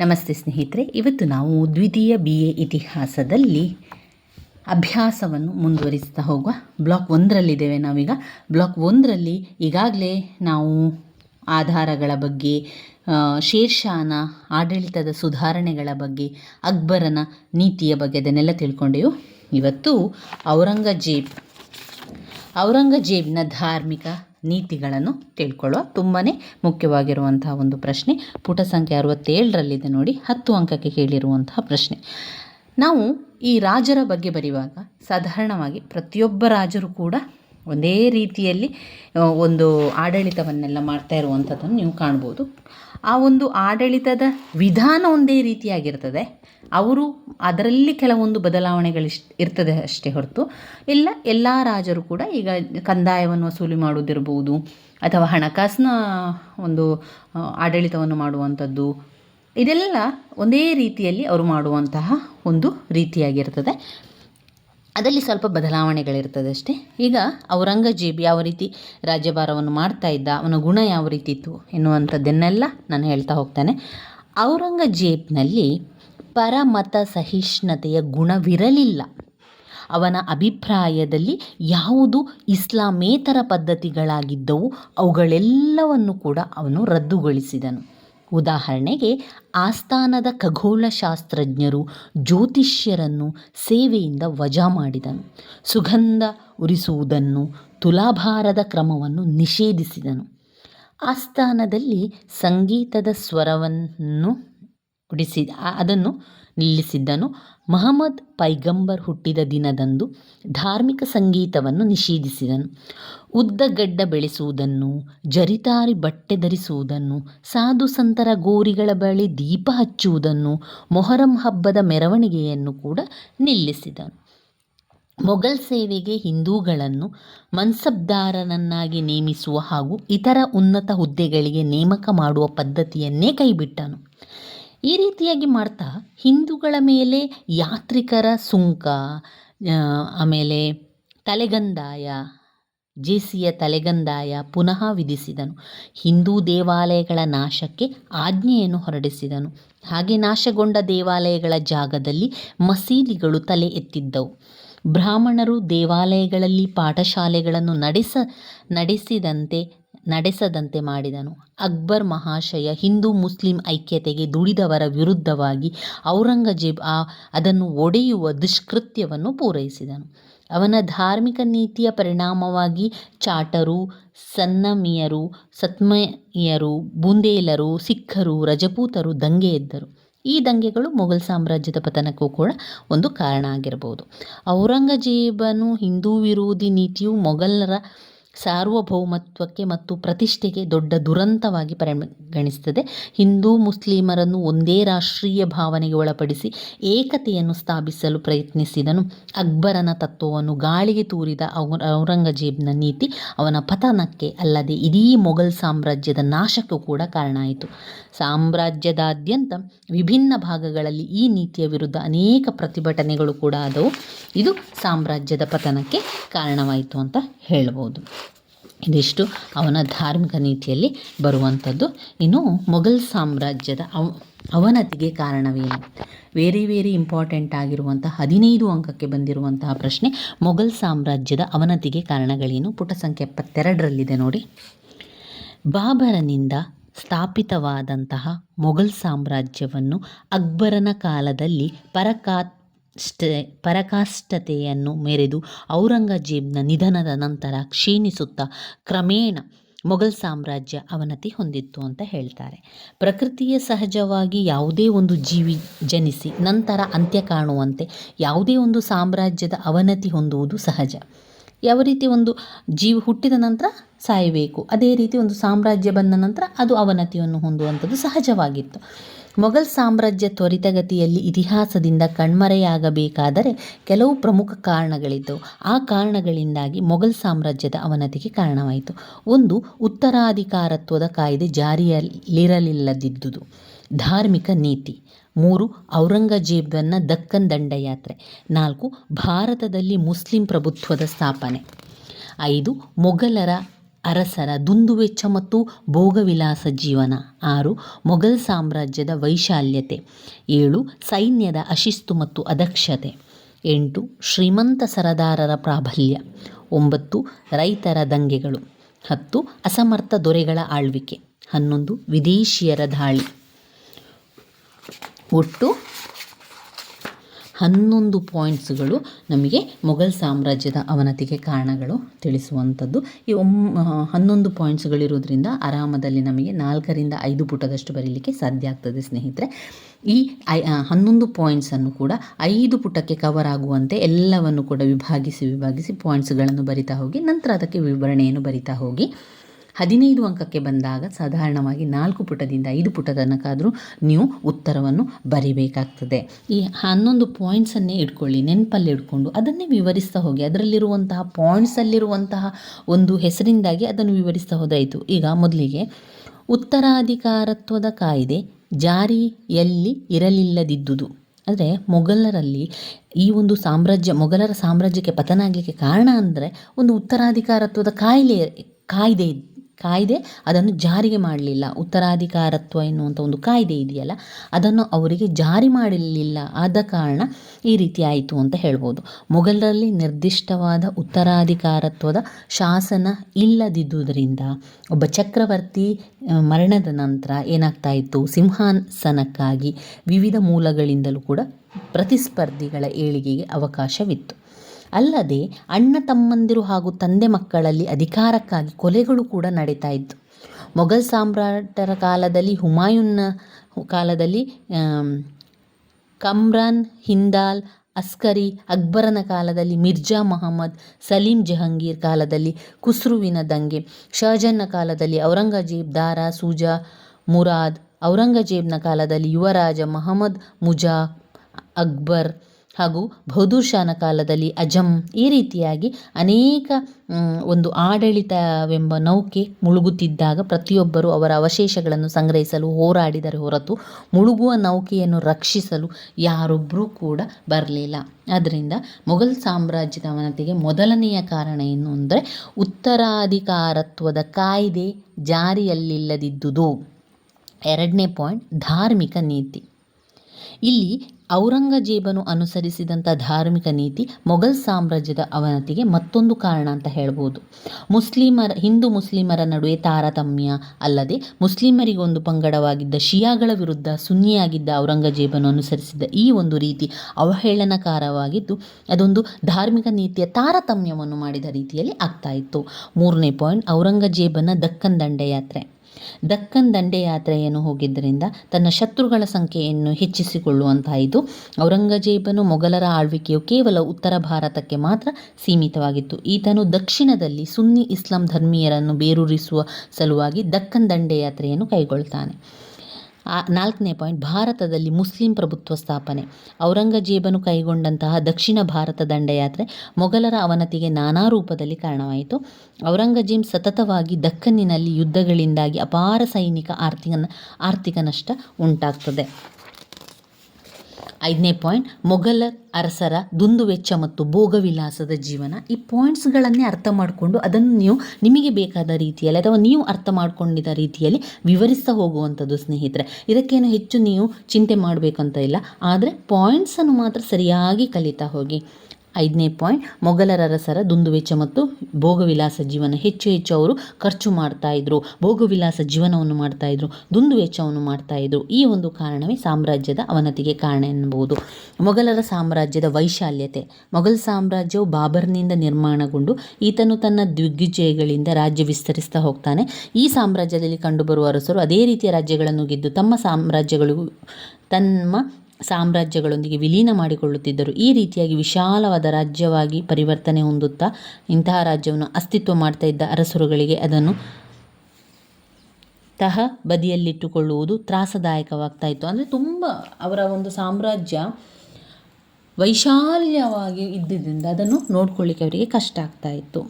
ನಮಸ್ತೆ ಸ್ನೇಹಿತರೆ, ಇವತ್ತು ನಾವು ದ್ವಿತೀಯ ಬಿ ಎ ಇತಿಹಾಸದಲ್ಲಿ ಅಭ್ಯಾಸವನ್ನು ಮುಂದುವರಿಸ್ತಾ ಹೋಗುವ ಬ್ಲಾಕ್ ಒಂದರಲ್ಲಿದ್ದೇವೆ ನಾವೀಗ. ಬ್ಲಾಕ್ ಒಂದರಲ್ಲಿ ಈಗಾಗಲೇ ನಾವು ಆಧಾರಗಳ ಬಗ್ಗೆ ಶೇರ್ಷಾನ, ಆಡಳಿತದ ಸುಧಾರಣೆಗಳ ಬಗ್ಗೆ, ಅಕ್ಬರನ ನೀತಿಯ ಬಗ್ಗೆ ಅದನ್ನೆಲ್ಲ ತಿಳ್ಕೊಂಡೆವು. ಇವತ್ತು ಔರಂಗಜೇಬ್, ಔರಂಗಜೇಬ್ನ ಧಾರ್ಮಿಕ ನೀತಿಗಳನ್ನು ತಿಳ್ಕೊಳ್ಳುವ ತುಂಬಾ ಮುಖ್ಯವಾಗಿರುವಂತಹ ಒಂದು ಪ್ರಶ್ನೆ. ಪುಟ ಸಂಖ್ಯೆ ಅರವತ್ತೇಳರಲ್ಲಿದೆ ನೋಡಿ, ಹತ್ತು ಅಂಕಕ್ಕೆ ಕೇಳಿರುವಂತಹ ಪ್ರಶ್ನೆ. ನಾವು ಈ ರಾಜರ ಬಗ್ಗೆ ಬರೆಯುವಾಗ ಸಾಧಾರಣವಾಗಿ ಪ್ರತಿಯೊಬ್ಬ ರಾಜರು ಕೂಡ ಒಂದೇ ರೀತಿಯಲ್ಲಿ ಒಂದು ಆಡಳಿತವನ್ನೆಲ್ಲ ಮಾಡ್ತಾ ಇರುವಂಥದ್ದನ್ನು ನೀವು ಕಾಣ್ಬೋದು. ಆ ಒಂದು ಆಡಳಿತದ ವಿಧಾನ ಒಂದೇ ರೀತಿಯಾಗಿರ್ತದೆ. ಅವರು ಅದರಲ್ಲಿ ಕೆಲವೊಂದು ಬದಲಾವಣೆಗಳಿಷ್ಟು ಇರ್ತದೆ ಅಷ್ಟೇ ಹೊರತು. ಇಲ್ಲ, ಎಲ್ಲ ರಾಜರು ಕೂಡ ಈಗ ಕಂದಾಯವನ್ನು ವಸೂಲಿ ಮಾಡೋದಿರ್ಬೋದು ಅಥವಾ ಹಣಕಾಸಿನ ಒಂದು ಆಡಳಿತವನ್ನು ಮಾಡುವಂಥದ್ದು. ಇದೆಲ್ಲ ಒಂದೇ ರೀತಿಯಲ್ಲಿ ಅವರು ಮಾಡುವಂತಹ ಒಂದು ರೀತಿಯಾಗಿರ್ತದೆ. ಅದರಲ್ಲಿ ಸ್ವಲ್ಪ ಬದಲಾವಣೆಗಳಿರ್ತದೆ ಅಷ್ಟೇ ಈಗ ಔರಂಗಜೇಬ್ ಯಾವ ರೀತಿ ರಾಜ್ಯಭಾರವನ್ನು ಮಾಡ್ತಾ ಇದ್ದ, ಅವನ ಗುಣ ಯಾವ ರೀತಿ ಇತ್ತು ಎನ್ನುವಂಥದ್ದನ್ನೆಲ್ಲ ನಾನು ಹೇಳ್ತಾ ಹೋಗ್ತೇನೆ. ಔರಂಗಜೇಬ್ನಲ್ಲಿ ಪರಮತ ಸಹಿಷ್ಣುತೆಯ ಗುಣವಿರಲಿಲ್ಲ. ಅವನ ಅಭಿಪ್ರಾಯದಲ್ಲಿ ಯಾವುದು ಇಸ್ಲಾಮೇತರ ಪದ್ಧತಿಗಳಾಗಿದ್ದವು ಅವುಗಳೆಲ್ಲವನ್ನು ಕೂಡ ಅವನು ರದ್ದುಗೊಳಿಸಿದನು. ಉದಾಹರಣೆಗೆ, ಆಸ್ಥಾನದ ಖಗೋಳಶಾಸ್ತ್ರಜ್ಞರು ಜ್ಯೋತಿಷ್ಯರನ್ನು ಸೇವೆಯಿಂದ ವಜಾ ಮಾಡಿದನು. ಸುಗಂಧ ಉರಿಸುವುದನ್ನು, ತುಲಾಭಾರದ ಕ್ರಮವನ್ನು ನಿಷೇಧಿಸಿದನು. ಆಸ್ಥಾನದಲ್ಲಿ ಸಂಗೀತದ ಸ್ವರವನ್ನು ಉಡಿಸಿ ಅದನ್ನು ನಿಲ್ಲಿಸಿದ್ದನು. ಮಹಮ್ಮದ್ ಪೈಗಂಬರ್ ಹುಟ್ಟಿದ ದಿನದಂದು ಧಾರ್ಮಿಕ ಸಂಗೀತವನ್ನು ನಿಷೇಧಿಸಿದನು. ಉದ್ದಗಡ್ಡ ಬೆಳೆಸುವುದನ್ನು, ಜರಿತಾರಿ ಬಟ್ಟೆ ಧರಿಸುವುದನ್ನು, ಸಾಧು ಸಂತರ ಗೋರಿಗಳ ಬಳಿ ದೀಪ ಹಚ್ಚುವುದನ್ನು, ಮೊಹರಂ ಹಬ್ಬದ ಮೆರವಣಿಗೆಯನ್ನು ಕೂಡ ನಿಲ್ಲಿಸಿದನು. ಮೊಘಲ್ ಸೇವೆಗೆ ಹಿಂದೂಗಳನ್ನು ಮನ್ಸಬ್ದಾರನನ್ನಾಗಿ ನೇಮಿಸುವ ಹಾಗೂ ಇತರ ಉನ್ನತ ಹುದ್ದೆಗಳಿಗೆ ನೇಮಕ ಮಾಡುವ ಪದ್ಧತಿಯನ್ನೇ ಕೈಬಿಟ್ಟನು. ಈ ರೀತಿಯಾಗಿ ಮಾಡ್ತಾ ಹಿಂದೂಗಳ ಮೇಲೆ ಯಾತ್ರಿಕರ ಸುಂಕ ಆಮೇಲೆ ತಲೆಗಂದಾಯ, ಜೇಸಿಯ ತಲೆಗಂದಾಯ ಪುನಃ ವಿಧಿಸಿದನು. ಹಿಂದೂ ದೇವಾಲಯಗಳ ನಾಶಕ್ಕೆ ಆಜ್ಞೆಯನ್ನು ಹೊರಡಿಸಿದನು. ಹಾಗೆ ನಾಶಗೊಂಡ ದೇವಾಲಯಗಳ ಜಾಗದಲ್ಲಿ ಮಸೀದಿಗಳು ತಲೆ ಎತ್ತಿದ್ದವು. ಬ್ರಾಹ್ಮಣರು ದೇವಾಲಯಗಳಲ್ಲಿ ಪಾಠಶಾಲೆಗಳನ್ನು ನಡೆಸ, ನಡೆಸಿದಂತೆ ನಡೆಸದಂತೆ ಮಾಡಿದನು. ಅಕ್ಬರ್ ಮಹಾಶಯ ಹಿಂದೂ ಮುಸ್ಲಿಂ ಐಕ್ಯತೆಗೆ ದುಡಿದವರ ವಿರುದ್ಧವಾಗಿ ಔರಂಗಜೇಬ್ ಆ, ಅದನ್ನು ಒಡೆಯುವ ದುಷ್ಕೃತ್ಯವನ್ನು ಪೂರೈಸಿದನು. ಅವನ ಧಾರ್ಮಿಕ ನೀತಿಯ ಪರಿಣಾಮವಾಗಿ ಚಾಟರು, ಸನ್ನಮಿಯರು, ಸತ್ಮಯರು, ಬುಂದೇಲರು, ಸಿಖ್ಖರು, ರಜಪೂತರು ದಂಗೆ ಎದ್ದರು. ಈ ದಂಗೆಗಳು ಮೊಘಲ್ ಸಾಮ್ರಾಜ್ಯದ ಪತನಕ್ಕೂ ಕೂಡ ಒಂದು ಕಾರಣ ಆಗಿರಬಹುದು ಔರಂಗಜೇಬನು ಹಿಂದೂ ವಿರೋಧಿ ನೀತಿಯು ಮೊಘಲರ ಸಾರ್ವಭೌಮತ್ವಕ್ಕೆ ಮತ್ತು ಪ್ರತಿಷ್ಠೆಗೆ ದೊಡ್ಡ ದುರಂತವಾಗಿ ಪರಿಗಣಿಸುತ್ತದೆ ಹಿಂದೂ ಮುಸ್ಲಿಮರನ್ನು ಒಂದೇ ರಾಷ್ಟ್ರೀಯ ಭಾವನೆಗೆ ಒಳಪಡಿಸಿ ಏಕತೆಯನ್ನು ಸ್ಥಾಪಿಸಲು ಪ್ರಯತ್ನಿಸಿದನು. ಅಕ್ಬರನ ತತ್ವವನ್ನು ಗಾಳಿಗೆ ತೂರಿದ ಔರಂಗಜೇಬ್ನ ನೀತಿ ಅವನ ಪತನಕ್ಕೆ ಅಲ್ಲದೆ ಇಡೀ ಮೊಘಲ್ ಸಾಮ್ರಾಜ್ಯದ ನಾಶಕ್ಕೂ ಕೂಡ ಕಾರಣ ಆಯಿತು. ಸಾಮ್ರಾಜ್ಯದಾದ್ಯಂತ ವಿಭಿನ್ನ ಭಾಗಗಳಲ್ಲಿ ಈ ನೀತಿಯ ವಿರುದ್ಧ ಅನೇಕ ಪ್ರತಿಭಟನೆಗಳು ಕೂಡ ಆದವು. ಇದು ಸಾಮ್ರಾಜ್ಯದ ಪತನಕ್ಕೆ ಕಾರಣವಾಯಿತು ಅಂತ ಹೇಳ್ಬೋದು. ಇದಿಷ್ಟು ಅವನ ಧಾರ್ಮಿಕ ನೀತಿಯಲ್ಲಿ ಬರುವಂಥದ್ದು. ಇನ್ನು ಮೊಘಲ್ ಸಾಮ್ರಾಜ್ಯದ ಅವ, ಅವನತಿಗೆ ಕಾರಣವೇನು? ವೆರಿ ವೆರಿ ಇಂಪಾರ್ಟೆಂಟ್ ಆಗಿರುವಂಥ ಹದಿನೈದು ಅಂಕಕ್ಕೆ ಬಂದಿರುವಂತಹ ಪ್ರಶ್ನೆ, ಮೊಘಲ್ ಸಾಮ್ರಾಜ್ಯದ ಅವನತಿಗೆ ಕಾರಣಗಳೇನು? ಪುಟ ಸಂಖ್ಯೆ ಎಪ್ಪತ್ತೆರಡರಲ್ಲಿದೆ ನೋಡಿ. ಬಾಬರನಿಂದ ಸ್ಥಾಪಿತವಾದಂತಹ ಮೊಘಲ್ ಸಾಮ್ರಾಜ್ಯವನ್ನು ಅಕ್ಬರನ ಕಾಲದಲ್ಲಿ ಪರಕಾತ್ ಪರಾಕಾಷ್ಠತೆಯನ್ನು ಮೆರೆದು ಔರಂಗಜೇಬ್ನ ನಿಧನದ ನಂತರ ಕ್ಷೀಣಿಸುತ್ತಾ ಕ್ರಮೇಣ ಮೊಘಲ್ ಸಾಮ್ರಾಜ್ಯ ಅವನತಿ ಹೊಂದಿತ್ತು ಅಂತ ಹೇಳ್ತಾರೆ. ಪ್ರಕೃತಿಯ ಸಹಜವಾಗಿ ಯಾವುದೇ ಒಂದು ಜೀವಿ ಜನಿಸಿ ನಂತರ ಅಂತ್ಯ ಕಾಣುವಂತೆ ಯಾವುದೇ ಒಂದು ಸಾಮ್ರಾಜ್ಯದ ಅವನತಿ ಹೊಂದುವುದು ಸಹಜ. ಯಾವ ರೀತಿ ಒಂದು ಜೀವಿ ಹುಟ್ಟಿದ ನಂತರ ಸಾಯಬೇಕು, ಅದೇ ರೀತಿ ಒಂದು ಸಾಮ್ರಾಜ್ಯ ಬಂದ ನಂತರ ಅದು ಅವನತಿಯನ್ನು ಹೊಂದುವಂಥದ್ದು ಸಹಜವಾಗಿತ್ತು. ಮೊಘಲ್ ಸಾಮ್ರಾಜ್ಯ ತ್ವರಿತಗತಿಯಲ್ಲಿ ಇತಿಹಾಸದಿಂದ ಕಣ್ಮರೆಯಾಗಬೇಕಾದರೆ ಕೆಲವು ಪ್ರಮುಖ ಕಾರಣಗಳಿದ್ದವು. ಆ ಕಾರಣಗಳಿಂದಾಗಿ ಮೊಘಲ್ ಸಾಮ್ರಾಜ್ಯದ ಅವನತಿಗೆ ಕಾರಣವಾಯಿತು. ಒಂದು, ಉತ್ತರಾಧಿಕಾರತ್ವದ ಕಾಯ್ದೆ ಜಾರಿಯಲ್ಲಿರಲಿಲ್ಲದಿದ್ದುದು. ಧಾರ್ಮಿಕ ನೀತಿ. ಮೂರು ಔರಂಗಜೇಬನ ದಕ್ಕನ್ ದಂಡಯಾತ್ರೆ. ನಾಲ್ಕು, ಭಾರತದಲ್ಲಿ ಮುಸ್ಲಿಂ ಪ್ರಭುತ್ವದ ಸ್ಥಾಪನೆ. ಐದು, ಮೊಘಲರ ಅರಸರ ದುಂದುವೆಚ್ಚ ಮತ್ತು ಭೋಗವಿಲಾಸ ಜೀವನ. ಆರು, ಮೊಘಲ್ ಸಾಮ್ರಾಜ್ಯದ ವೈಶಾಲ್ಯತೆ. ಏಳು, ಸೈನ್ಯದ ಅಶಿಸ್ತು ಮತ್ತು ಅದಕ್ಷತೆ. ಎಂಟು, ಶ್ರೀಮಂತ ಸರದಾರರ ಪ್ರಾಬಲ್ಯ. ಒಂಬತ್ತು, ರೈತರ ದಂಗೆಗಳು. ಹತ್ತು, ಅಸಮರ್ಥ ದೊರೆಗಳ ಆಳ್ವಿಕೆ. ಹನ್ನೊಂದು, ವಿದೇಶಿಯರ ದಾಳಿ. ಒಟ್ಟು ಹನ್ನೊಂದು ಪಾಯಿಂಟ್ಸ್ಗಳು ನಮಗೆ ಮೊಘಲ್ ಸಾಮ್ರಾಜ್ಯದ ಅವನತಿಗೆ ಕಾರಣಗಳು ತಿಳಿಸುವಂಥದ್ದು. ಈ ಒಮ್ ಹನ್ನೊಂದು ಪಾಯಿಂಟ್ಸ್ಗಳಿರೋದ್ರಿಂದ ಆರಾಮದಲ್ಲಿ ನಮಗೆ ನಾಲ್ಕರಿಂದ ಐದು ಪುಟದಷ್ಟು ಬರೀಲಿಕ್ಕೆ ಸಾಧ್ಯ ಆಗ್ತದೆ ಸ್ನೇಹಿತರೆ. ಈ ಐ ಹನ್ನೊಂದು ಪಾಯಿಂಟ್ಸನ್ನು ಕೂಡ ಐದು ಪುಟಕ್ಕೆ ಕವರ್ ಆಗುವಂತೆ ಎಲ್ಲವನ್ನು ಕೂಡ ವಿಭಾಗಿಸಿ ವಿಭಾಗಿಸಿ ಪಾಯಿಂಟ್ಸ್ಗಳನ್ನು ಬರಿತಾ ಹೋಗಿ, ನಂತರ ಅದಕ್ಕೆ ವಿವರಣೆಯನ್ನು ಬರಿತಾ ಹೋಗಿ. ಹದಿನೈದು ಅಂಕಕ್ಕೆ ಬಂದಾಗ ಸಾಧಾರಣವಾಗಿ ನಾಲ್ಕು ಪುಟದಿಂದ ಐದು ಪುಟ ತನಕಾದರೂ ನೀವು ಉತ್ತರವನ್ನು ಬರಿಬೇಕಾಗ್ತದೆ. ಈ ಹನ್ನೊಂದು ಪಾಯಿಂಟ್ಸನ್ನೇ ಇಟ್ಕೊಳ್ಳಿ, ನೆನಪಲ್ಲಿ ಇಟ್ಕೊಂಡು ಅದನ್ನೇ ವಿವರಿಸ್ತಾ ಹೋಗಿ. ಅದರಲ್ಲಿರುವಂತಹ ಪಾಯಿಂಟ್ಸಲ್ಲಿರುವಂತಹ ಒಂದು ಹೆಸರಿಂದಾಗಿ ಅದನ್ನು ವಿವರಿಸ್ತಾ ಹೋದಾಯಿತು. ಈಗ ಮೊದಲಿಗೆ ಉತ್ತರಾಧಿಕಾರತ್ವದ ಕಾಯ್ದೆ ಜಾರಿಯಲ್ಲಿ ಇರಲಿಲ್ಲದಿದ್ದುದು. ಅಂದರೆ ಮೊಘಲರಲ್ಲಿ ಈ ಒಂದು ಸಾಮ್ರಾಜ್ಯ, ಮೊಘಲರ ಸಾಮ್ರಾಜ್ಯಕ್ಕೆ ಪತನ ಆಗಲಿಕ್ಕೆ ಕಾರಣ ಅಂದರೆ ಒಂದು ಉತ್ತರಾಧಿಕಾರತ್ವದ ಕಾಯಿಲೆ, ಕಾಯ್ದೆ ಕಾಯ್ದೆ ಅದನ್ನು ಜಾರಿಗೆ ಮಾಡಲಿಲ್ಲ. ಉತ್ತರಾಧಿಕಾರತ್ವ ಎನ್ನುವಂಥ ಒಂದು ಕಾಯ್ದೆ ಇದೆಯಲ್ಲ, ಅದನ್ನು ಅವರಿಗೆ ಜಾರಿ ಮಾಡಲಿಲ್ಲ ಆದ ಕಾರಣ ಈ ರೀತಿ ಆಯಿತು ಅಂತ ಹೇಳ್ಬೋದು. ಮೊಘಲರಲ್ಲಿ ನಿರ್ದಿಷ್ಟವಾದ ಉತ್ತರಾಧಿಕಾರತ್ವದ ಶಾಸನ ಇಲ್ಲದಿದ್ದುದರಿಂದ ಒಬ್ಬ ಚಕ್ರವರ್ತಿ ಮರಣದ ನಂತರ ಏನಾಗ್ತಾ ಇತ್ತು? ಸಿಂಹಾಸನಕ್ಕಾಗಿ ವಿವಿಧ ಮೂಲಗಳಿಂದಲೂ ಕೂಡ ಪ್ರತಿಸ್ಪರ್ಧಿಗಳ ಏಳಿಗೆಗೆ ಅವಕಾಶವಿತ್ತು. ಅಲ್ಲದೆ ಅಣ್ಣ ತಮ್ಮಂದಿರು ಹಾಗೂ ತಂದೆ ಮಕ್ಕಳಲ್ಲಿ ಅಧಿಕಾರಕ್ಕಾಗಿ ಕೊಲೆಗಳು ಕೂಡ ನಡೀತಾ ಇತ್ತು. ಮೊಘಲ್ ಸಾಮ್ರಾಟರ ಕಾಲದಲ್ಲಿ, ಹುಮಾಯೂನ್ನ ಕಾಲದಲ್ಲಿ ಕಮ್ರಾನ್, ಹಿಂದಾಲ್, ಅಸ್ಕರಿ, ಅಕ್ಬರನ ಕಾಲದಲ್ಲಿ, ಮಿರ್ಜಾ ಮಹಮ್ಮದ್, ಸಲೀಂ ಜಹಂಗೀರ್ ಕಾಲದಲ್ಲಿ, ಖುಸ್ರುವಿನ ದಂಗೆ ಶಹಜನ್ನ ಕಾಲದಲ್ಲಿ, ಔರಂಗಜೇಬ್, ದಾರಾ, ಸೂಜಾ, ಮುರಾದ್, ಔರಂಗಜೇಬ್ನ ಕಾಲದಲ್ಲಿ ಯುವರಾಜ ಮಹಮ್ಮದ್ ಮುಜಾ, ಅಕ್ಬರ್ ಹಾಗೂ ಬಹದ್ದೂರ್ಷಾನ ಕಾಲದಲ್ಲಿ ಅಜಂ ಈ ರೀತಿಯಾಗಿ ಅನೇಕ ಒಂದು ಆಡಳಿತವೆಂಬ ನೌಕೆ ಮುಳುಗುತ್ತಿದ್ದಾಗ ಪ್ರತಿಯೊಬ್ಬರು ಅವರ ಅವಶೇಷಗಳನ್ನು ಸಂಗ್ರಹಿಸಲು ಹೋರಾಡಿದರೆ ಹೊರತು ಮುಳುಗುವ ನೌಕೆಯನ್ನು ರಕ್ಷಿಸಲು ಯಾರೊಬ್ಬರೂ ಕೂಡ ಬರಲಿಲ್ಲ. ಆದ್ದರಿಂದ ಮೊಘಲ್ ಸಾಮ್ರಾಜ್ಯದ ಅವನತಿಗೆ ಮೊದಲನೆಯ ಕಾರಣ ಏನು ಅಂದರೆ ಉತ್ತರಾಧಿಕಾರತ್ವದ ಕಾಯ್ದೆ ಜಾರಿಯಲ್ಲಿಲ್ಲದಿದ್ದುದು. ಎರಡನೇ ಪಾಯಿಂಟ್, ಧಾರ್ಮಿಕ ನೀತಿ. ಇಲ್ಲಿ ಔರಂಗಜೇಬನು ಅನುಸರಿಸಿದಂಥ ಧಾರ್ಮಿಕ ನೀತಿ ಮೊಘಲ್ ಸಾಮ್ರಾಜ್ಯದ ಅವನತಿಗೆ ಮತ್ತೊಂದು ಕಾರಣ ಅಂತ ಹೇಳ್ಬೋದು. ಮುಸ್ಲಿಮರ, ಹಿಂದೂ ಮುಸ್ಲಿಮರ ನಡುವೆ ತಾರತಮ್ಯ ಅಲ್ಲದೆ ಮುಸ್ಲಿಮರಿಗೊಂದು ಪಂಗಡವಾಗಿದ್ದ ಶಿಯಾಗಳ ವಿರುದ್ಧ ಸುನ್ನಿಯಾಗಿದ್ದ ಔರಂಗಜೇಬನು ಅನುಸರಿಸಿದ ಈ ಒಂದು ರೀತಿ ಅವಹೇಳನಕಾರವಾಗಿದ್ದು, ಅದೊಂದು ಧಾರ್ಮಿಕ ನೀತಿಯ ತಾರತಮ್ಯವನ್ನು ಮಾಡಿದ ರೀತಿಯಲ್ಲಿ ಆಗ್ತಾ ಇತ್ತು. ಮೂರನೇ ಪಾಯಿಂಟ್, ಔರಂಗಜೇಬನ ದಕ್ಕನ್ ದಂಡಯಾತ್ರೆ. ದಕ್ಕನ್ ದಂಡೆಯಾತ್ರೆಯನ್ನು ಹೋಗಿದ್ದರಿಂದ ತನ್ನ ಶತ್ರುಗಳ ಸಂಖ್ಯೆಯನ್ನು ಹೆಚ್ಚಿಸಿಕೊಳ್ಳುವಂತಾಯಿತು. ಔರಂಗಜೇಬನು ಮೊಘಲರ ಆಳ್ವಿಕೆಯು ಕೇವಲ ಉತ್ತರ ಭಾರತಕ್ಕೆ ಮಾತ್ರ ಸೀಮಿತವಾಗಿತ್ತು. ಈತನು ದಕ್ಷಿಣದಲ್ಲಿ ಸುನ್ನಿ ಇಸ್ಲಾಂ ಧರ್ಮೀಯರನ್ನು ಬೇರೂರಿಸುವ ಸಲುವಾಗಿ ದಕ್ಕನ್ ದಂಡೆಯಾತ್ರೆಯನ್ನು ಕೈಗೊಳ್ತಾನೆ. ನಾಲ್ಕನೇ ಪಾಯಿಂಟ್, ಭಾರತದಲ್ಲಿ ಮುಸ್ಲಿಂ ಪ್ರಭುತ್ವ ಸ್ಥಾಪನೆ. ಔರಂಗಜೇಬನು ಕೈಗೊಂಡಂತಹ ದಕ್ಷಿಣ ಭಾರತ ದಂಡಯಾತ್ರೆ ಮೊಘಲರ ಅವನತಿಗೆ ನಾನಾ ರೂಪದಲ್ಲಿ ಕಾರಣವಾಯಿತು. ಔರಂಗಜೇಬ್ ಸತತವಾಗಿ ದಕ್ಕನ್ನಿನಲ್ಲಿ ಯುದ್ಧಗಳಿಂದಾಗಿ ಅಪಾರ ಸೈನಿಕ ಆರ್ಥಿಕ ಆರ್ಥಿಕ ನಷ್ಟ ಉಂಟಾಗ್ತದೆ. ಐದನೇ ಪಾಯಿಂಟ್ ಮೊಘಲರ್ ಅರಸರ ದುಂದುವೆಚ್ಚ ಮತ್ತು ಭೋಗವಿಲಾಸದ ಜೀವನ. ಈ ಪಾಯಿಂಟ್ಸ್ಗಳನ್ನೇ ಅರ್ಥ ಮಾಡಿಕೊಂಡು ಅದನ್ನು ನೀವು ನಿಮಗೆ ಬೇಕಾದ ರೀತಿಯಲ್ಲಿ ಅಥವಾ ನೀವು ಅರ್ಥ ಮಾಡಿಕೊಂಡಿದ್ದ ರೀತಿಯಲ್ಲಿ ವಿವರಿಸ್ತಾ ಹೋಗುವಂಥದ್ದು ಸ್ನೇಹಿತರೆ. ಇದಕ್ಕೇನು ಹೆಚ್ಚು ನೀವು ಚಿಂತೆ ಮಾಡಬೇಕಂತ ಇಲ್ಲ. ಆದರೆ ಪಾಯಿಂಟ್ಸನ್ನು ಮಾತ್ರ ಸರಿಯಾಗಿ ಕಲಿತಾ ಹೋಗಿ. ಐದನೇ ಪಾಯಿಂಟ್, ಮೊಘಲರ ಅರಸರ ದುಂದುವೆಚ್ಚ ಮತ್ತು ಭೋಗವಿಲಾಸ ಜೀವನ. ಹೆಚ್ಚು ಹೆಚ್ಚು ಅವರು ಖರ್ಚು ಮಾಡ್ತಾ ಇದ್ರು, ಭೋಗವಿಲಾಸ ಜೀವನವನ್ನು ಮಾಡ್ತಾ ಇದ್ರು ದುಂದುವೆಚ್ಚವನ್ನು ಮಾಡ್ತಾ ಇದ್ರು. ಈ ಒಂದು ಕಾರಣವೇ ಸಾಮ್ರಾಜ್ಯದ ಅವನತಿಗೆ ಕಾರಣ ಎನ್ನಬಹುದು ಮೊಘಲರ ಸಾಮ್ರಾಜ್ಯದ ವೈಶಾಲ್ಯತೆ. ಮೊಘಲ್ ಸಾಮ್ರಾಜ್ಯವು ಬಾಬರ್ನಿಂದ ನಿರ್ಮಾಣಗೊಂಡು ಈತನು ತನ್ನ ದಿಗ್ವಿಜಯಗಳಿಂದ ರಾಜ್ಯ ವಿಸ್ತರಿಸ್ತಾ ಹೋಗ್ತಾನೆ. ಈ ಸಾಮ್ರಾಜ್ಯದಲ್ಲಿ ಕಂಡುಬರುವ ಅರಸರು ಅದೇ ರೀತಿಯ ರಾಜ್ಯಗಳನ್ನು ಗೆದ್ದು ತಮ್ಮ ಸಾಮ್ರಾಜ್ಯಗಳು ತಮ್ಮ ಸಾಮ್ರಾಜ್ಯಗಳೊಂದಿಗೆ ವಿಲೀನ ಮಾಡಿಕೊಳ್ಳುತ್ತಿದ್ದರು. ಈ ರೀತಿಯಾಗಿ ವಿಶಾಲವಾದ ರಾಜ್ಯವಾಗಿ ಪರಿವರ್ತನೆ ಹೊಂದುತ್ತಾ ಇಂತಹ ರಾಜ್ಯವನ್ನು ಅಸ್ತಿತ್ವ ಮಾಡ್ತಾ ಇದ್ದ ಅರಸರುಗಳಿಗೆ ಅದನ್ನು ತಹ ಬದಿಯಲ್ಲಿಟ್ಟುಕೊಳ್ಳುವುದು ತ್ರಾಸದಾಯಕವಾಗ್ತಾ ಇತ್ತು. ಅಂದರೆ ತುಂಬ ಅವರ ಒಂದು ಸಾಮ್ರಾಜ್ಯ ವೈಶಾಲ್ಯವಾಗಿ ಇದ್ದಿದ್ದರಿಂದ ಅದನ್ನು ನೋಡ್ಕೊಳ್ಳಿಕ್ಕೆ ಅವರಿಗೆ ಕಷ್ಟ ಆಗ್ತಾ ಇತ್ತು.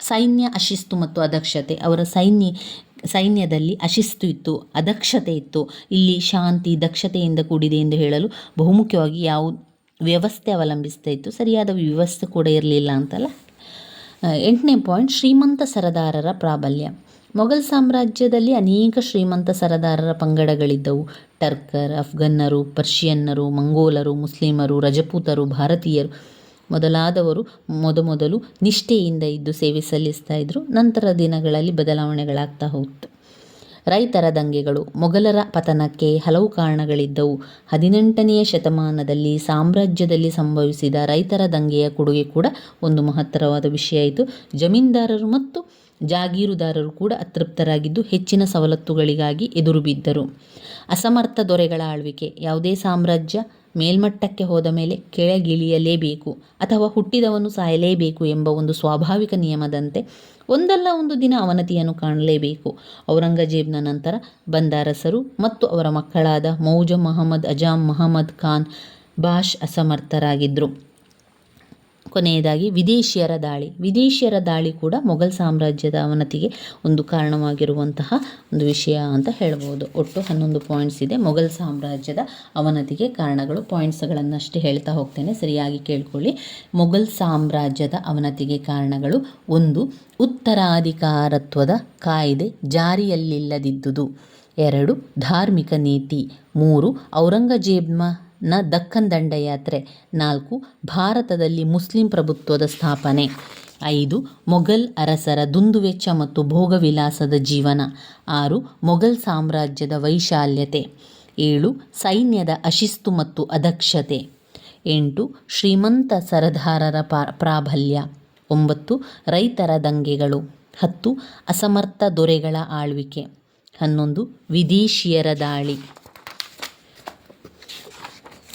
ಸೈನ್ಯ ಅಶಿಸ್ತು ಮತ್ತು ಅದಕ್ಷತೆ, ಅವರ ಸೈನ್ಯ ಸೈನ್ಯದಲ್ಲಿ ಅಶಿಸ್ತು ಇತ್ತು, ಅದಕ್ಷತೆ ಇತ್ತು. ಇಲ್ಲಿ ಶಾಂತಿ, ದಕ್ಷತೆಯಿಂದ ಕೂಡಿದೆ ಎಂದು ಹೇಳಲು ಬಹುಮುಖ್ಯವಾಗಿ ಯಾವ, ವ್ಯವಸ್ಥೆ ಅವಲಂಬಿಸ್ತಾ ಇತ್ತು. ಸರಿಯಾದ ವ್ಯವಸ್ಥೆ ಕೂಡ ಇರಲಿಲ್ಲ ಅಂತಲ್ಲ. ಎಂಟನೇ ಪಾಯಿಂಟ್, ಶ್ರೀಮಂತ ಸರದಾರರ ಪ್ರಾಬಲ್ಯ. ಮೊಘಲ್ ಸಾಮ್ರಾಜ್ಯದಲ್ಲಿ ಅನೇಕ ಶ್ರೀಮಂತ ಸರದಾರರ ಪಂಗಡಗಳಿದ್ದವು. ಟರ್ಕರ್, ಅಫ್ಘನ್ನರು, ಪರ್ಷಿಯನ್ನರು, ಮಂಗೋಲರು, ಮುಸ್ಲಿಮರು, ರಜಪೂತರು, ಭಾರತೀಯರು. ಮೊದಲಾದವರು ಮೊದಮೊದಲು ನಿಷ್ಠೆಯಿಂದ ಇದ್ದು ಸೇವೆ ಸಲ್ಲಿಸ್ತಾ ಇದ್ದರು ನಂತರ ದಿನಗಳಲ್ಲಿ ಬದಲಾವಣೆಗಳಾಗ್ತಾ ಹೋಗ್ತು. ರೈತರ ದಂಗೆಗಳು ಮೊಘಲರ ಪತನಕ್ಕೆ ಹಲವು ಕಾರಣಗಳಿದ್ದವು. ಹದಿನೆಂಟನೆಯ ಶತಮಾನದಲ್ಲಿ ಸಾಮ್ರಾಜ್ಯದಲ್ಲಿ ಸಂಭವಿಸಿದ ರೈತರ ದಂಗೆಯ ಕೊಡುಗೆ ಕೂಡ ಒಂದು ಮಹತ್ತರವಾದ ವಿಷಯ ಇತ್ತು ಜಮೀನ್ದಾರರು ಮತ್ತು ಜಾಗೀರುದಾರರು ಕೂಡ ಅತೃಪ್ತರಾಗಿದ್ದು ಹೆಚ್ಚಿನ ಸವಲತ್ತುಗಳಿಗಾಗಿ ಎದುರು ಬಿದ್ದರು. ಅಸಮರ್ಥ ದೊರೆಗಳ ಆಳ್ವಿಕೆ, ಯಾವುದೇ ಸಾಮ್ರಾಜ್ಯ ಮೇಲ್ಮಟ್ಟಕ್ಕೆ ಹೋದ ಮೇಲೆ ಕೆಳಗಿಳಿಯಲೇಬೇಕು ಅಥವಾ ಹುಟ್ಟಿದವನು ಸಾಯಲೇಬೇಕು ಎಂಬ ಒಂದು ಸ್ವಾಭಾವಿಕ ನಿಯಮದಂತೆ ಒಂದಲ್ಲ ಒಂದು ದಿನ ಅವನತಿಯನ್ನು ಕಾಣಲೇಬೇಕು. ಔರಂಗಜೇಬ್ನ ನಂತರ ಬಂದಾರಸರು ಮತ್ತು ಅವರ ಮಕ್ಕಳಾದ ಮೌಜ ಮಹಮ್ಮದ್, ಅಜಾಮ್ ಮಹಮ್ಮದ್ ಖಾನ್, ಬಾಷ್ ಅಸಮರ್ಥರಾಗಿದ್ದರು ಕೊನೆಯದಾಗಿ ವಿದೇಶಿಯರ ದಾಳಿ. ವಿದೇಶಿಯರ ದಾಳಿ ಕೂಡ ಮೊಘಲ್ ಸಾಮ್ರಾಜ್ಯದ ಅವನತಿಗೆ ಒಂದು ಕಾರಣವಾಗಿರುವಂತಹ ಒಂದು ವಿಷಯ ಅಂತ ಹೇಳ್ಬೋದು. ಒಟ್ಟು ಹನ್ನೊಂದು ಪಾಯಿಂಟ್ಸ್ ಇದೆ. ಮೊಘಲ್ ಸಾಮ್ರಾಜ್ಯದ ಅವನತಿಗೆ ಕಾರಣಗಳು ಪಾಯಿಂಟ್ಸ್ಗಳನ್ನಷ್ಟೇ ಹೇಳ್ತಾ ಹೋಗ್ತೇನೆ. ಸರಿಯಾಗಿ ಕೇಳ್ಕೊಳ್ಳಿ. ಮೊಘಲ್ ಸಾಮ್ರಾಜ್ಯದ ಅವನತಿಗೆ ಕಾರಣಗಳು ಒಂದು, ಉತ್ತರಾಧಿಕಾರತ್ವದ ಕಾಯ್ದೆ ಜಾರಿಯಲ್ಲಿಲ್ಲದಿದ್ದುದು. ಎರಡು, ಧಾರ್ಮಿಕ ನೀತಿ. ಮೂರು, ಔರಂಗಜೇಬ್ನ ನ ದಕ್ಕನ್ ದಂಡಯಾತ್ರೆ. ನಾಲ್ಕು, ಭಾರತದಲ್ಲಿ ಮುಸ್ಲಿಂ ಪ್ರಭುತ್ವದ ಸ್ಥಾಪನೆ. ಐದು, ಮೊಘಲ್ ಅರಸರ ದುಂದುವೆಚ್ಚ ಮತ್ತು ಭೋಗವಿಲಾಸದ ಜೀವನ. ಆರು, ಮೊಘಲ್ ಸಾಮ್ರಾಜ್ಯದ ವೈಶಾಲ್ಯತೆ. ಏಳು, ಸೈನ್ಯದ ಅಶಿಸ್ತು ಮತ್ತು ಅದಕ್ಷತೆ. ಎಂಟು, ಶ್ರೀಮಂತ ಸರದಾರರ ಪ್ರಾಬಲ್ಯ. ಒಂಬತ್ತು, ರೈತರ ದಂಗೆಗಳು. ಹತ್ತು, ಅಸಮರ್ಥ ದೊರೆಗಳ ಆಳ್ವಿಕೆ. ಹನ್ನೊಂದು, ವಿದೇಶಿಯರ ದಾಳಿ.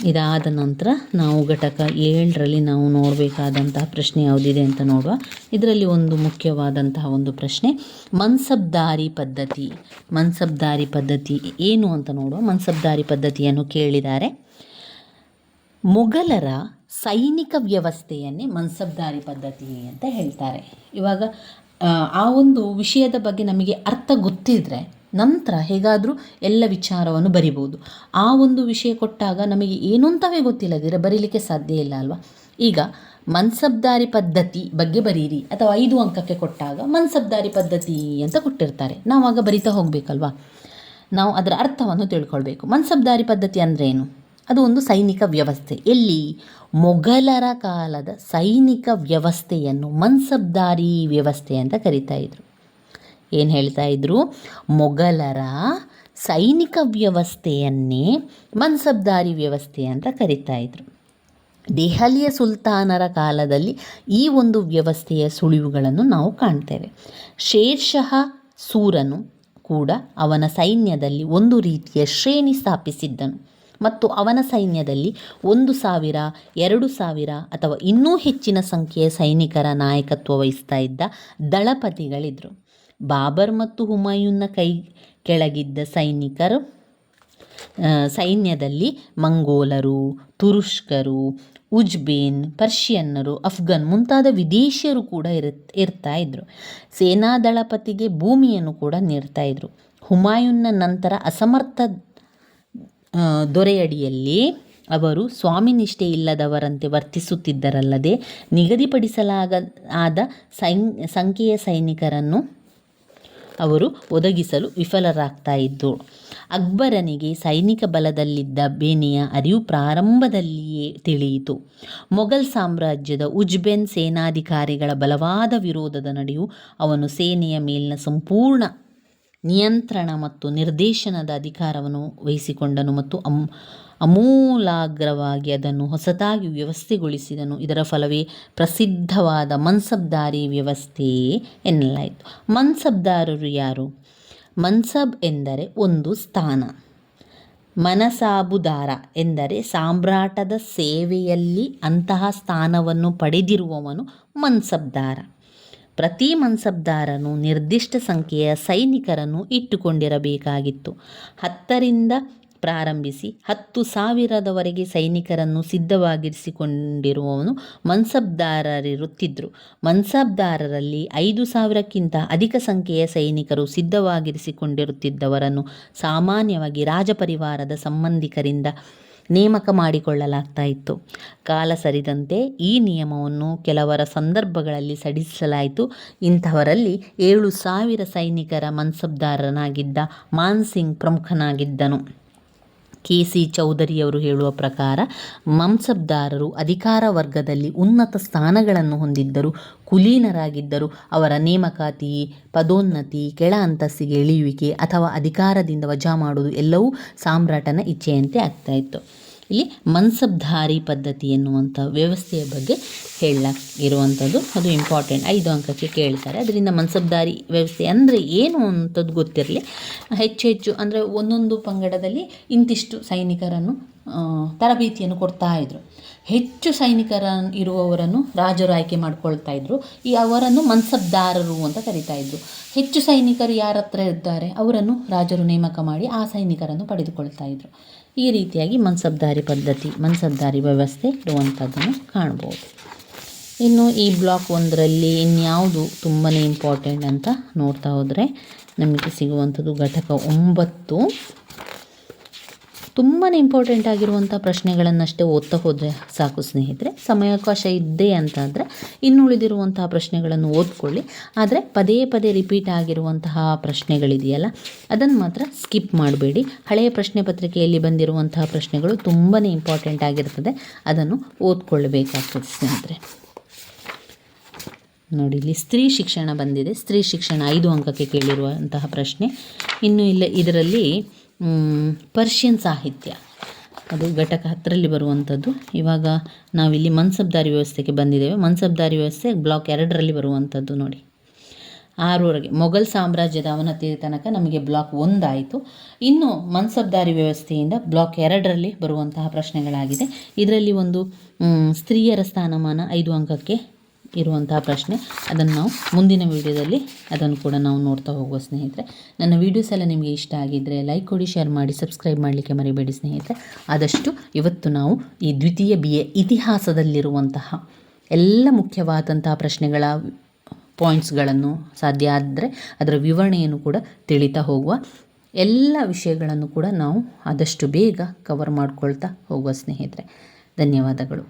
ಇದಾದ ನಂತರ ನಾವು ಘಟಕ ಏಳರಲ್ಲಿ ನಾವು ನೋಡಬೇಕಾದಂತಹ ಪ್ರಶ್ನೆ ಯಾವುದಿದೆ ಅಂತ ನೋಡುವ. ಇದರಲ್ಲಿ ಒಂದು ಮುಖ್ಯವಾದಂತಹ ಒಂದು ಪ್ರಶ್ನೆ ಮನ್ಸಬ್ದಾರಿ ಪದ್ಧತಿ. ಮನ್ಸಬ್ದಾರಿ ಪದ್ಧತಿ ಏನು ಅಂತ ನೋಡುವ. ಮನ್ಸಬ್ದಾರಿ ಪದ್ಧತಿಯನ್ನು ಕೇಳಿದ್ದಾರೆ ಮೊಘಲರ ಸೈನಿಕ ವ್ಯವಸ್ಥೆಯನ್ನೇ ಮನ್ಸಬ್ದಾರಿ ಪದ್ಧತಿ ಅಂತ ಹೇಳ್ತಾರೆ. ಇವಾಗ ಆ, ಒಂದು ವಿಷಯದ ಬಗ್ಗೆ ನಮಗೆ ಅರ್ಥ ಗೊತ್ತಿದ್ದರೆ ನಂತರ ಹೇಗಾದರೂ ಎಲ್ಲ ವಿಚಾರವನ್ನು ಬರಿಬೋದು. ಆ ಒಂದು ವಿಷಯ ಕೊಟ್ಟಾಗ ನಮಗೆ ಏನು ಅಂತವೇ ಗೊತ್ತಿಲ್ಲದಿರ ಬರೀಲಿಕ್ಕೆ ಸಾಧ್ಯ ಇಲ್ಲ ಅಲ್ವಾ? ಈಗ ಮನ್ಸಬ್ದಾರಿ ಪದ್ಧತಿ ಬಗ್ಗೆ ಬರೀರಿ ಅಥವಾ ಐದು ಅಂಕಕ್ಕೆ ಕೊಟ್ಟಾಗ ಮನ್ಸಬ್ದಾರಿ ಪದ್ಧತಿ ಅಂತ ಕೊಟ್ಟಿರ್ತಾರೆ. ನಾವಾಗ ಬರಿತಾ ಹೋಗಬೇಕಲ್ವಾ? ನಾವು ಅದರ ಅರ್ಥವನ್ನು ತಿಳ್ಕೊಳ್ಬೇಕು. ಮನ್ಸಬ್ದಾರಿ ಪದ್ಧತಿ ಅಂದರೆ ಏನು? ಅದು ಒಂದು ಸೈನಿಕ ವ್ಯವಸ್ಥೆ. ಎಲ್ಲಿ? ಮೊಘಲರ ಕಾಲದ ಸೈನಿಕ ವ್ಯವಸ್ಥೆಯನ್ನು ಮನ್ಸಬ್ದಾರಿ ವ್ಯವಸ್ಥೆ ಅಂತ ಕರಿತಾ ಇದ್ರು. ಏನು ಹೇಳ್ತಾ ಇದ್ರು? ಮೊಘಲರ ಸೈನಿಕ ವ್ಯವಸ್ಥೆಯನ್ನೇ ಮನ್ಸಬ್ದಾರಿ ವ್ಯವಸ್ಥೆ ಅಂತ ಕರಿತಾ ಇದ್ರು. ದೆಹಲಿಯ ಸುಲ್ತಾನರ ಕಾಲದಲ್ಲಿ ಈ ಒಂದು ವ್ಯವಸ್ಥೆಯ ಸುಳಿವುಗಳನ್ನು ನಾವು ಕಾಣ್ತೇವೆ. ಶೇರ್ಷಹ ಸೂರನು ಕೂಡ ಅವನ ಸೈನ್ಯದಲ್ಲಿ ಒಂದು ರೀತಿಯ ಶ್ರೇಣಿ ಸ್ಥಾಪಿಸಿದ್ದನು. ಮತ್ತು ಅವನ ಸೈನ್ಯದಲ್ಲಿ ಒಂದು ಸಾವಿರ, ಎರಡು ಸಾವಿರ ಅಥವಾ ಇನ್ನೂ ಹೆಚ್ಚಿನ ಸಂಖ್ಯೆಯ ಸೈನಿಕರ ನಾಯಕತ್ವ ವಹಿಸ್ತಾ ಇದ್ದ ದಳಪತಿಗಳಿದ್ದರು ಬಾಬರ್ ಮತ್ತು ಹುಮಾಯೂನ್ನ ಕೈ ಕೆಳಗಿದ್ದ ಸೈನಿಕರು ಸೈನ್ಯದಲ್ಲಿ ಮಂಗೋಲರು, ತುರುಷ್ಕರು, ಉಜ್ಬೇನ್, ಪರ್ಷಿಯನ್ನರು, ಅಫ್ಘನ್ ಮುಂತಾದ ವಿದೇಶಿಯರು ಕೂಡ ಇರುತ್, ಇರ್ತಾ ಇದ್ದರು ಸೇನಾ ದಳಪತಿಗೆ ಭೂಮಿಯನ್ನು ಕೂಡ ನೀಡ್ತಾ ಇದ್ರು. ಹುಮಾಯೂನ್ನ ನಂತರ ಅಸಮರ್ಥ ದೊರೆಯಡಿಯಲ್ಲಿ ಅವರು ಸ್ವಾಮಿನಿಷ್ಠೆ ಇಲ್ಲದವರಂತೆ ವರ್ತಿಸುತ್ತಿದ್ದರಲ್ಲದೆ ನಿಗದಿಪಡಿಸಲಾಗ, ಆದ ಸೈನ್, ಸಂಖ್ಯೆಯ ಸೈನಿಕರನ್ನು ಅವರು ಒದಗಿಸಲು ವಿಫಲರಾಗ್ತಾ ಇದ್ದರು ಅಕ್ಬರನಿಗೆ ಸೈನಿಕ ಬಲದಲ್ಲಿದ್ದ ಬೇನೆಯ ಅರಿವು ಪ್ರಾರಂಭದಲ್ಲಿಯೇ ತಿಳಿಯಿತು. ಮೊಘಲ್ ಸಾಮ್ರಾಜ್ಯದ ಉಜ್ಬೆನ್ ಸೇನಾಧಿಕಾರಿಗಳ ಬಲವಾದ ವಿರೋಧದ ನಡುವೆಯೂ ಅವನು ಸೇನೆಯ ಮೇಲಿನ ಸಂಪೂರ್ಣ ನಿಯಂತ್ರಣ ಮತ್ತು ನಿರ್ದೇಶನದ ಅಧಿಕಾರವನ್ನು ವಹಿಸಿಕೊಂಡನು ಮತ್ತು ಅಮ್ ಅಮೂಲಾಗ್ರವಾಗಿ ಅದನ್ನು ಹೊಸತಾಗಿ ವ್ಯವಸ್ಥೆಗೊಳಿಸಿದನು. ಇದರ ಫಲವೇ ಪ್ರಸಿದ್ಧವಾದ ಮನ್ಸಬ್ದಾರಿ ವ್ಯವಸ್ಥೆ ಎನ್ನಲಾಯಿತು. ಮನ್ಸಬ್ದಾರರು ಯಾರು? ಮನ್ಸಬ್ ಎಂದರೆ ಒಂದು ಸ್ಥಾನ. ಮನಸಾಬುದಾರ ಎಂದರೆ ಸಾಮ್ರಾಟದ ಸೇವೆಯಲ್ಲಿ ಅಂತಹ ಸ್ಥಾನವನ್ನು ಪಡೆದಿರುವವನು ಮನ್ಸಬ್ದಾರ. ಪ್ರತಿ ಮನ್ಸಬ್ದಾರನು ನಿರ್ದಿಷ್ಟ ಸಂಖ್ಯೆಯ ಸೈನಿಕರನ್ನು ಇಟ್ಟುಕೊಂಡಿರಬೇಕಾಗಿತ್ತು. ಹತ್ತರಿಂದ ಪ್ರಾರಂಭಿಸಿ ಹತ್ತು ಸಾವಿರದವರೆಗೆ ಸೈನಿಕರನ್ನು ಸಿದ್ಧವಾಗಿರಿಸಿಕೊಂಡಿರುವವನು ಮನ್ಸಬ್ದಾರರಿರುತ್ತಿದ್ದರು. ಮನ್ಸಬ್ದಾರರಲ್ಲಿ ಐದು ಸಾವಿರಕ್ಕಿಂತ ಅಧಿಕ ಸಂಖ್ಯೆಯ ಸೈನಿಕರು ಸಿದ್ಧವಾಗಿರಿಸಿಕೊಂಡಿರುತ್ತಿದ್ದವರನ್ನು ಸಾಮಾನ್ಯವಾಗಿ ರಾಜಪರಿವಾರದ ಸಂಬಂಧಿಕರಿಂದ ನೇಮಕ ಮಾಡಿಕೊಳ್ಳಲಾಗ್ತಾ ಇತ್ತು ಕಾಲ ಸರಿದಂತೆ ಈ ನಿಯಮವನ್ನು ಕೆಲವರ ಸಂದರ್ಭಗಳಲ್ಲಿ ಸಡಿಸಲಾಯಿತು ಇಂಥವರಲ್ಲಿ ಏಳು ಸಾವಿರ ಸೈನಿಕರ ಮನ್ಸಬ್ದಾರನಾಗಿದ್ದ ಮಾನ್ಸಿಂಗ್ ಪ್ರಮುಖನಾಗಿದ್ದನು. ಕೆ ಸಿ ಚೌಧರಿಯವರು ಹೇಳುವ ಪ್ರಕಾರ, ಮಂಸಬ್ದಾರರು ಅಧಿಕಾರ ವರ್ಗದಲ್ಲಿ ಉನ್ನತ ಸ್ಥಾನಗಳನ್ನು ಹೊಂದಿದ್ದರು ಕುಲೀನರಾಗಿದ್ದರು ಅವರ ನೇಮಕಾತಿ, ಪದೋನ್ನತಿ, ಕೆಳ ಅಂತಸ್ತಿಗೆ ಇಳಿಯುವಿಕೆ ಅಥವಾ ಅಧಿಕಾರದಿಂದ ವಜಾ ಮಾಡುವುದು ಎಲ್ಲವೂ ಸಾಮ್ರಾಟನ ಇಚ್ಛೆಯಂತೆ ಆಗ್ತಾ ಇತ್ತು. ಇಲ್ಲಿ ಮನ್ಸಬ್ಧಾರಿ ಪದ್ಧತಿ ಎನ್ನುವಂಥ ವ್ಯವಸ್ಥೆಯ ಬಗ್ಗೆ ಹೇಳ ಇರುವಂಥದ್ದು. ಅದು ಇಂಪಾರ್ಟೆಂಟ್ ಐದು ಅಂಕಕ್ಕೆ ಕೇಳ್ತಾರೆ. ಅದರಿಂದ ಮನ್ಸಬ್ದಾರಿ ವ್ಯವಸ್ಥೆ ಅಂದರೆ ಏನು ಅಂಥದ್ದು ಗೊತ್ತಿರಲಿ. ಹೆಚ್ಚು ಹೆಚ್ಚು ಅಂದರೆ ಒಂದೊಂದು ಪಂಗಡದಲ್ಲಿ ಇಂತಿಷ್ಟು ಸೈನಿಕರನ್ನು ತರಬೇತಿಯನ್ನು ಕೊಡ್ತಾ ಇದ್ರು. ಹೆಚ್ಚು ಸೈನಿಕರ ಇರುವವರನ್ನು ರಾಜರು ಆಯ್ಕೆ ಮಾಡ್ಕೊಳ್ತಾ ಇದ್ದರು ಈ ಅವರನ್ನು ಮನ್ಸಬ್ದಾರರು ಅಂತ ಕರಿತಾ ಇದ್ದರು ಹೆಚ್ಚು ಸೈನಿಕರು ಯಾರ ಹತ್ರ ಇದ್ದಾರೆ? ಅವರನ್ನು ರಾಜರು ನೇಮಕ ಮಾಡಿ ಆ ಸೈನಿಕರನ್ನು ಪಡೆದುಕೊಳ್ತಾ ಇದ್ದರು ಈ ರೀತಿಯಾಗಿ ಮನ್ಸಬ್ದಾರಿ ಪದ್ಧತಿ, ಮನ್ಸಬ್ದಾರಿ ವ್ಯವಸ್ಥೆ ಇರುವಂಥದ್ದನ್ನು ಕಾಣ್ಬೋದು. ಇನ್ನು ಈ ಬ್ಲಾಕ್ ಒಂದರಲ್ಲಿ ಇನ್ಯಾವುದು ತುಂಬಾ ಇಂಪಾರ್ಟೆಂಟ್ ಅಂತ ನೋಡ್ತಾ ಹೋದರೆ, ನಮಗೆ ಸಿಗುವಂಥದ್ದು ಘಟಕ ಒಂಬತ್ತು. ತುಂಬಾ ಇಂಪಾರ್ಟೆಂಟ್ ಆಗಿರುವಂಥ ಪ್ರಶ್ನೆಗಳನ್ನಷ್ಟೇ ಓದ್ತಾ ಹೋದರೆ ಸಾಕು ಸ್ನೇಹಿತರೆ. ಸಮಯಾವಕಾಶ ಇದ್ದೇ ಅಂತಂದರೆ ಇನ್ನು ಉಳಿದಿರುವಂತಹ ಪ್ರಶ್ನೆಗಳನ್ನು ಓದ್ಕೊಳ್ಳಿ. ಆದರೆ ಪದೇ ಪದೇ ರಿಪೀಟ್ ಆಗಿರುವಂತಹ ಪ್ರಶ್ನೆಗಳಿದೆಯಲ್ಲ, ಅದನ್ನು ಮಾತ್ರ ಸ್ಕಿಪ್ ಮಾಡಬೇಡಿ. ಹಳೆಯ ಪ್ರಶ್ನೆ ಪತ್ರಿಕೆಯಲ್ಲಿ ಬಂದಿರುವಂತಹ ಪ್ರಶ್ನೆಗಳು ತುಂಬಾ ಇಂಪಾರ್ಟೆಂಟ್ ಆಗಿರ್ತದೆ. ಅದನ್ನು ಓದ್ಕೊಳ್ಬೇಕಾಗ್ತದೆ ಸ್ನೇಹಿತರೆ. ನೋಡಿ, ಇಲ್ಲಿ ಸ್ತ್ರೀ ಶಿಕ್ಷಣ ಬಂದಿದೆ. ಸ್ತ್ರೀ ಶಿಕ್ಷಣ ಐದು ಅಂಕಕ್ಕೆ ಕೇಳಿರುವಂತಹ ಪ್ರಶ್ನೆ. ಇನ್ನು ಇಲ್ಲ, ಇದರಲ್ಲಿ ಪರ್ಷಿಯನ್ ಸಾಹಿತ್ಯ. ಅದು ಘಟಕ ಹತ್ತರಲ್ಲಿ ಬರುವಂಥದ್ದು. ಇವಾಗ ನಾವಿಲ್ಲಿ ಮನ್ಸಬ್ದಾರಿ ವ್ಯವಸ್ಥೆಗೆ ಬಂದಿದ್ದೇವೆ. ಮನ್ಸಬ್ದಾರಿ ವ್ಯವಸ್ಥೆ ಬ್ಲಾಕ್ ಎರಡರಲ್ಲಿ ಬರುವಂಥದ್ದು ನೋಡಿ. ಆರೂವರೆಗೆ. ಮೊಘಲ್ ಸಾಮ್ರಾಜ್ಯದ ಅವನತಿಯ ತನಕ ನಮಗೆ ಬ್ಲಾಕ್ ಒಂದಾಯಿತು. ಇನ್ನು ಮನ್ಸಬ್ದಾರಿ ವ್ಯವಸ್ಥೆಯಿಂದ ಬ್ಲಾಕ್ ಎರಡರಲ್ಲಿ ಬರುವಂತಹ ಪ್ರಶ್ನೆಗಳಾಗಿದೆ. ಇದರಲ್ಲಿ ಒಂದು ಸ್ತ್ರೀಯರ ಸ್ಥಾನಮಾನ ಐದು ಅಂಕಕ್ಕೆ ಇರುವಂತಹ ಪ್ರಶ್ನೆ, ಅದನ್ನು ನಾವು ಮುಂದಿನ ವಿಡಿಯೋದಲ್ಲಿ ಅದನ್ನು ಕೂಡ ನಾವು ನೋಡ್ತಾ ಹೋಗುವ ಸ್ನೇಹಿತರೆ. ನನ್ನ ವೀಡಿಯೋಸ್ ಎಲ್ಲ ನಿಮಗೆ ಇಷ್ಟ ಆಗಿದ್ದರೆ ಲೈಕ್ ಕೊಡಿ ಶೇರ್ ಮಾಡಿ ಸಬ್ಸ್ಕ್ರೈಬ್ ಮಾಡಲಿಕ್ಕೆ ಮರಿಬೇಡಿ ಸ್ನೇಹಿತರೆ. ಆದಷ್ಟು ಇವತ್ತು ನಾವು ಈ ದ್ವಿತೀಯ ಬಿ ಎ ಇತಿಹಾಸದಲ್ಲಿರುವಂತಹ ಎಲ್ಲ ಮುಖ್ಯವಾದಂತಹ ಪ್ರಶ್ನೆಗಳ ಪಾಯಿಂಟ್ಸ್ಗಳನ್ನು ಸಾಧ್ಯ ಆದರೆ ಅದರ ವಿವರಣೆಯನ್ನು ಕೂಡ ತಿಳಿತಾ ಹೋಗುವ ಎಲ್ಲ ವಿಷಯಗಳನ್ನು ಕೂಡ ನಾವು ಆದಷ್ಟು ಬೇಗ ಕವರ್ ಮಾಡ್ಕೊಳ್ತಾ ಹೋಗುವ ಸ್ನೇಹಿತರೆ. ಧನ್ಯವಾದಗಳು.